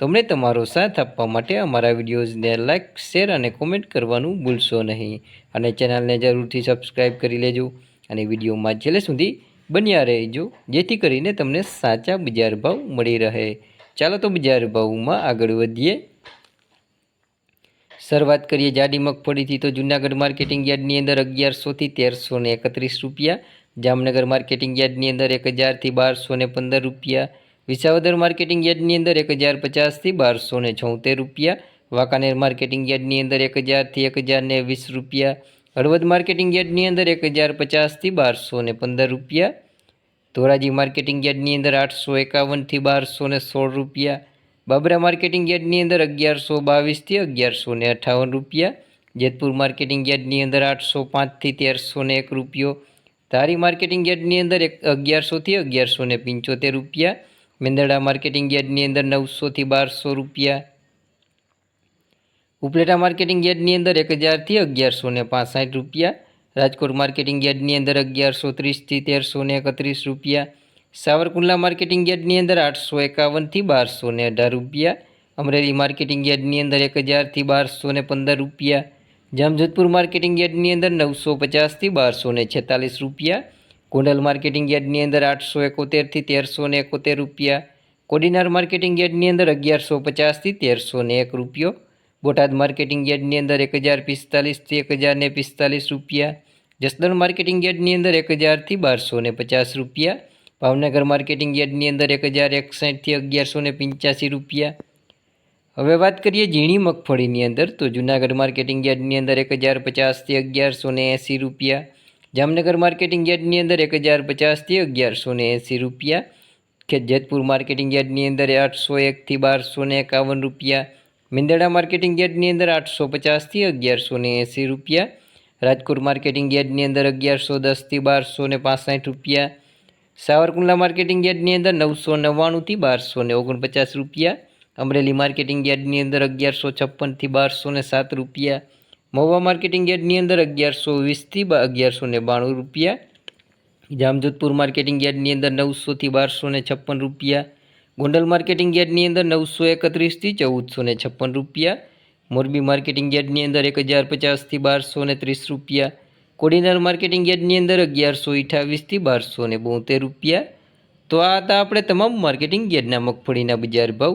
તો અમને તમારો સાથ આપવા માટે અમારા વિડીયોઝને લાઇક શેર અને કોમેન્ટ કરવાનું ભૂલશો નહીં. અને ચેનલને જરૂરથી સબસ્ક્રાઈબ કરી લેજો અને વિડીયોમાં છેલ્લે સુધી બન્યા રહેજો, જેથી કરીને તમને સાચા બજાર ભાવ મળી રહે. ચાલો તો બજાર ભાવમાં આગળ વધીએ. શરૂઆત કરીએ જાડી મગફળીથી. તો જૂનાગઢ માર્કેટિંગ યાર્ડની અંદર અગિયારસોથી તેરસો એકત્રીસ રૂપિયા, જામનગર માર્કેટિંગ યાર્ડની અંદર એક હજારથી બારસો પંદર રૂપિયા વિસાવદર માર્કેટિંગ યાર્ડની અંદર એક હજાર પચાસથી બારસો ને છોતેર રૂપિયા, વાંકાનેર માર્કેટિંગ યાર્ડની અંદર એક હજારથી એક હજાર ને વીસ રૂપિયા, હળવદ માર્કેટિંગ યાર્ડની અંદર એક હજાર પચાસથી બારસો ને પંદર રૂપિયા, ધોરાજી માર્કેટિંગ યાર્ડની અંદર આઠસો એકાવનથી બારસો ને સોળ રૂપિયા, બાબરા માર્કેટિંગ યાર્ડની અંદર અગિયારસો બાવીસથી અગિયારસો ને અઠાવન રૂપિયા, જેતપુર માર્કેટિંગ યાર્ડની અંદર આઠસો પાંચથી તેરસો ને એક રૂપિયો, ધારી માર્કેટિંગ યાર્ડની અંદર એક અગિયારસોથી અગિયારસો ને પંચોતેર રૂપિયા મેંદરડા માર્કેટિંગ યાર્ડની અંદર નવસોથી બારસો રૂપિયા. ઉપલેટા માર્કેટિંગ યાર્ડની અંદર એક હજારથી અગિયારસો ને પાસઠ રૂપિયા. રાજકોટ માર્કેટિંગ યાર્ડની અંદર અગિયારસો ત્રીસથી તેરસો ને એકત્રીસ રૂપિયા. સાવરકુંડલા માર્કેટિંગ યાર્ડની અંદર આઠસો એકાવનથી બારસો ને અઢાર રૂપિયા. અમરેલી માર્કેટિંગ યાર્ડની અંદર એક હજારથી બારસો ને પંદર રૂપિયા. જામજોધપુર માર્કેટિંગ યાર્ડની અંદર નવસો પચાસથી બારસો ને છેતાલીસ રૂપિયા. ગોંડલ માર્કેટિંગ યાર્ડની અંદર આઠસો એકોતેરથી તેરસો ને એકોતેર રૂપિયા. કોડીનાર માર્કેટિંગ યાર્ડની અંદર અગિયારસો પચાસથી તેરસો ને એક રૂપિયો. બોટાદ માર્કેટિંગ યાર્ડની અંદર એક હજાર પિસ્તાલીસથી એક હજાર ને પિસ્તાલીસ રૂપિયા. જસદણ માર્કેટિંગ યાર્ડની અંદર એક હજારથી બારસો ને પચાસ રૂપિયા. ભાવનગર માર્કેટિંગ યાર્ડની અંદર એક હજાર એકસઠથી અગિયારસો ને પંચ્યાસી રૂપિયા. હવે વાત કરીએ ઝીણી મગફળીની અંદર, તો જૂનાગઢ માર્કેટિંગ યાર્ડની અંદર એક હજાર પચાસથી અગિયારસો ને એંસી રૂપિયા. જામનગર માર્કેટિંગ યાર્ડની અંદર એક હજાર પચાસથી અગિયારસો ને એંસી રૂપિયા. કે જેતપુર માર્કેટિંગ યાર્ડની અંદર આઠસો એકથી બારસો ને એકાવન રૂપિયા. મિંદડા માર્કેટિંગ યાર્ડની અંદર આઠસો પચાસથી અગિયારસો ને એંસી રૂપિયા. રાજકોટ માર્કેટિંગ યાર્ડની અંદર અગિયારસો દસથી બારસો ને પાસઠ રૂપિયા. સાવરકુંડલા માર્કેટિંગ યાર્ડની અંદર નવસો નવ્વાણુંથી બારસો ને ઓગણપચાસ રૂપિયા. અમરેલી માર્કેટિંગ યાર્ડની અંદર અગિયારસો છપ્પનથી બારસો ને સાત રૂપિયા. મહુવા માર્કેટિંગ યાર્ડની અંદર અગિયારસો વીસથી અગિયારસો ને બાણું રૂપિયા. જામજોધપુર માર્કેટિંગ યાર્ડની અંદર નવસોથી બારસો ને છપ્પન રૂપિયા. ગોંડલ માર્કેટિંગ યાર્ડની અંદર નવસો એકત્રીસથી ચૌદસો ને છપ્પન રૂપિયા. મોરબી માર્કેટિંગ યાર્ડની અંદર એક હજાર પચાસથી બારસો ને ત્રીસ રૂપિયા. કોડીનાર માર્કેટિંગ યાર્ડની અંદર અગિયારસો અઠાવીસથી બારસો ને બોતેર રૂપિયા. તો આ હતા આપણે તમામ માર્કેટિંગ યાર્ડના મગફળીના બજાર ભાવ.